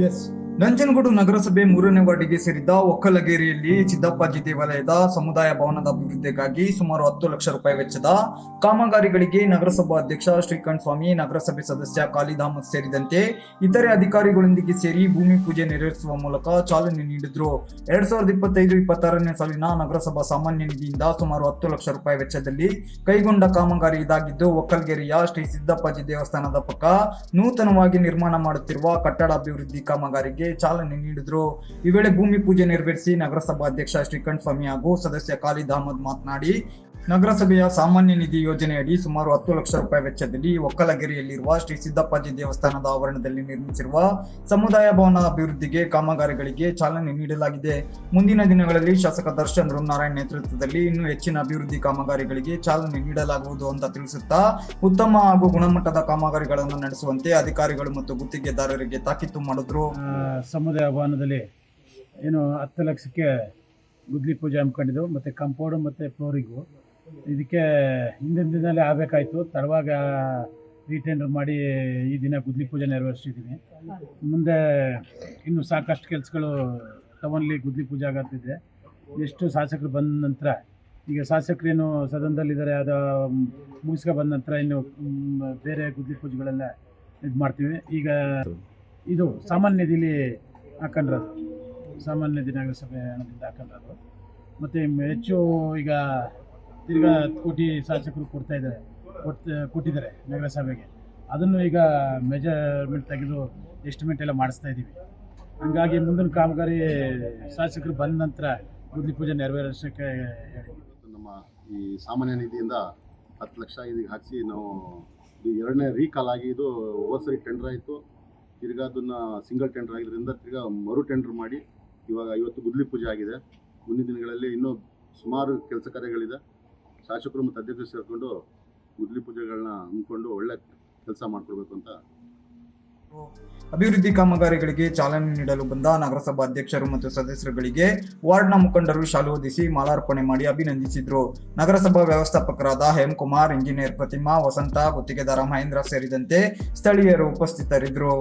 Yes. Nanjangud ನಗರಸಭೆ ಮೂರನೇ ವಾರ್ಡಿಗೆ ಸೇರಿದ ಒಕ್ಕಲಗೇರಿಯಲ್ಲಿ ಸಿದ್ದಪ್ಪಾಜಿ ದೇವಾಲಯದ ಸಮುದಾಯ ಭವನದ ಅಭಿವೃದ್ಧಿಗಾಗಿ ಸುಮಾರು ಹತ್ತು ಲಕ್ಷ ರೂಪಾಯಿ ವೆಚ್ಚದ ಕಾಮಗಾರಿಗಳಿಗೆ ನಗರಸಭಾ ಅಧ್ಯಕ್ಷ ಶ್ರೀಕಾಂತ್ ಸ್ವಾಮಿ, ನಗರಸಭೆ ಸದಸ್ಯ ಅಹಮದ್ ಸೇರಿದಂತೆ ಇತರೆ ಅಧಿಕಾರಿಗಳೊಂದಿಗೆ ಸೇರಿ ಭೂಮಿ ಪೂಜೆ ನೆರವೇರಿಸುವ ಮೂಲಕ ಚಾಲನೆ ನೀಡಿದ್ರು. ಎರಡ್ ಸಾವಿರದ ಇಪ್ಪತ್ತೈದು, ಇಪ್ಪತ್ತಾರನೇ ಸಾಲಿನ ನಗರಸಭಾ ಸಾಮಾನ್ಯ ನಿಧಿಯಿಂದ ಸುಮಾರು ಹತ್ತು ಲಕ್ಷ ರೂಪಾಯಿ ವೆಚ್ಚದಲ್ಲಿ ಕೈಗೊಂಡ ಕಾಮಗಾರಿ ಇದಾಗಿದ್ದು, ಒಕ್ಕಲ್ಗೆರೆಯ ಶ್ರೀ ಸಿದ್ದಪ್ಪಾಜಿ ದೇವಸ್ಥಾನದ ಪಕ್ಕ ನೂತನವಾಗಿ ನಿರ್ಮಾಣ ಮಾಡುತ್ತಿರುವ ಕಟ್ಟಡ ಅಭಿವೃದ್ಧಿ ಕಾಮಗಾರಿಗೆ ಚಾಲನೆ ನೀಡಿದ್ರು. ಈ ವೇಳೆ ಭೂಮಿ ಪೂಜೆ ನೆರವೇರಿಸಿ ನಗರಸಭಾ ಅಧ್ಯಕ್ಷ ಶ್ರೀಕಂಠ ಸ್ವಾಮಿ ಹಾಗೂ ಸದಸ್ಯ ಖಾಲಿದ್ ಅಹಮದ್ ಮಾತನಾಡಿ ನಗರಸಭೆಯ ಸಾಮಾನ್ಯ ನಿಧಿ ಯೋಜನೆಯಡಿ ಸುಮಾರು ಹತ್ತು ಲಕ್ಷ ರೂಪಾಯಿ ವೆಚ್ಚದಲ್ಲಿ ಒಕ್ಕಲಗೆರೆಯಲ್ಲಿರುವ ಶ್ರೀ ಸಿದ್ದಪ್ಪಾಜಿ ದೇವಸ್ಥಾನದ ಆವರಣದಲ್ಲಿ ನಿರ್ಮಿಸಿರುವ ಸಮುದಾಯ ಭವನ ಅಭಿವೃದ್ಧಿಗೆ ಕಾಮಗಾರಿಗಳಿಗೆ ಚಾಲನೆ ನೀಡಲಾಗಿದೆ. ಮುಂದಿನ ದಿನಗಳಲ್ಲಿ ಶಾಸಕ ದರ್ಶನ್ ನಾರಾಯಣ್ ನೇತೃತ್ವದಲ್ಲಿ ಇನ್ನೂ ಹೆಚ್ಚಿನ ಅಭಿವೃದ್ಧಿ ಕಾಮಗಾರಿಗಳಿಗೆ ಚಾಲನೆ ನೀಡಲಾಗುವುದು ಅಂತ ತಿಳಿಸುತ್ತಾ, ಉತ್ತಮ ಹಾಗೂ ಗುಣಮಟ್ಟದ ಕಾಮಗಾರಿಗಳನ್ನು ನಡೆಸುವಂತೆ ಅಧಿಕಾರಿಗಳು ಮತ್ತು ಗುತ್ತಿಗೆದಾರರಿಗೆ ತಾಕೀತು ಮಾಡಿದ್ರು. ಸಮುದಾಯ ಭವನದಲ್ಲಿ ಏನು ಹತ್ತು ಲಕ್ಷಕ್ಕೆ ಗುದ್ಲಿ ಪೂಜೆ ಹಮ್ಮಿಕೊಂಡಿದ್ದೆವು, ಮತ್ತು ಕಂಪೌಂಡು ಮತ್ತು ಫ್ಲೋರಿಂಗು ಇದಕ್ಕೆ ಹಿಂದಿನ ದಿನದಲ್ಲೇ ಆಗಬೇಕಾಯ್ತು. ತಡವಾಗ ರೀಟೆಂಡರ್ ಮಾಡಿ ಈ ದಿನ ಗುದ್ಲಿ ಪೂಜೆ ನೆರವೇರಿಸಿದ್ದೀನಿ ಮುಂದೆ ಇನ್ನು ಸಾಕಷ್ಟು ಕೆಲಸಗಳು ಟೌನಲ್ಲಿ ಗುದ್ಲಿ ಪೂಜೆ ಆಗತ್ತಿದೆ. ಎಷ್ಟು ಶಾಸಕರು ಬಂದ ನಂತರ, ಈಗ ಶಾಸಕರೇನು ಸದನದಲ್ಲಿದ್ದಾರೆ, ಅದು ಮುಗಿಸ್ಕೊ ಬಂದ ನಂತರ ಇನ್ನು ಬೇರೆ ಗುದ್ಲಿ ಪೂಜೆಗಳೆಲ್ಲ ಇದು ಮಾಡ್ತೀವಿ. ಈಗ ಇದು ಸಾಮಾನ್ಯ ನಿಧಿಲಿ ಹಾಕೊಂಡಿರೋದು. ಸಾಮಾನ್ಯ ನಿಧಿ ಸಭೆ ಹಣದಿಂದ ಹಾಕೊಂಡಿರೋದು. ಮತ್ತು ಹೆಚ್ಚು ಈಗ ತಿರ್ಗಾ ಕೋಟಿ ಶಾಸಕರು ಕೊಡ್ತಾ ಇದ್ದಾರೆ, ಕೊಟ್, ಕೊಟ್ಟಿದ್ದಾರೆ ನಗರಸಭೆಗೆ ಅದನ್ನು ಈಗ ಮೆಜರ್ಮೆಂಟ್ ತೆಗೆದು ಎಸ್ಟಿಮೇಟ್ ಎಲ್ಲ ಮಾಡಿಸ್ತಾ ಇದ್ದೀವಿ. ಹಂಗಾಗಿ ಮುಂದಿನ ಕಾಮಗಾರಿ ಶಾಸಕರು ಬಂದ ನಂತರ ಗುದ್ಲಿ ಪೂಜೆ ನೆರವೇರಿಸೋಕ್ಕೆ ನಮ್ಮ ಈ ಸಾಮಾನ್ಯ ನಿಧಿಯಿಂದ ಹತ್ತು ಲಕ್ಷ ಇದೀಗ ಹಾಕಿಸಿ ನಾವು ಈ ಎರಡನೇ ರೀಕಾಲ್ ಆಗಿ ಇದು ಹೋದ ಸರಿ ಟೆಂಡರ್ ಆಯಿತು. ತಿರ್ಗಾ ಅದನ್ನು ಸಿಂಗಲ್ ಟೆಂಡರ್ ಆಗಿದ್ದರಿಂದ ತಿರ್ಗಾ ಮರು ಟೆಂಡರ್ ಮಾಡಿ ಇವಾಗ ಇವತ್ತು ಗುದ್ಲಿ ಪೂಜೆ ಆಗಿದೆ. ಮುಂದಿನ ದಿನಗಳಲ್ಲಿ ಇನ್ನೂ ಸುಮಾರು ಕೆಲಸ ಕಾರ್ಯಗಳಿದೆ. ಶಾಸಕರು ಮತ್ತು ಅಧ್ಯಕ್ಷರು ಸೇರಿಕೊಂಡು ಮುದ್ಲಿ ಪೂಜೆಗಳನ್ನ ಹಮ್ಮಿಕೊಂಡು ಒಳ್ಳೆ ಕೆಲಸ ಮಾಡ್ಕೊಳ್ಬೇಕು ಅಂತ ಅಭಿವೃದ್ಧಿ ಕಾಮಗಾರಿಗಳಿಗೆ ಚಾಲನೆ ನೀಡಲು ಬಂದ ನಗರಸಭಾ ಅಧ್ಯಕ್ಷರು ಮತ್ತು ಸದಸ್ಯರುಗಳಿಗೆ ವಾರ್ಡ್ನ ಮುಖಂಡರು ಶಾಲು ಹೊದಿಸಿ ಮಾಲಾರ್ಪಣೆ ಮಾಡಿ ಅಭಿನಂದಿಸಿದ್ರು. ನಗರಸಭಾ ವ್ಯವಸ್ಥಾಪಕರಾದ ಹೇಮಕುಮಾರ್, ಇಂಜಿನಿಯರ್ ಪ್ರತಿಮಾ, ವಸಂತ, ಗುತ್ತಿಗೆದಾರ ಮಹೇಂದ್ರ ಸೇರಿದಂತೆ ಸ್ಥಳೀಯರು ಉಪಸ್ಥಿತರಿದ್ದರು.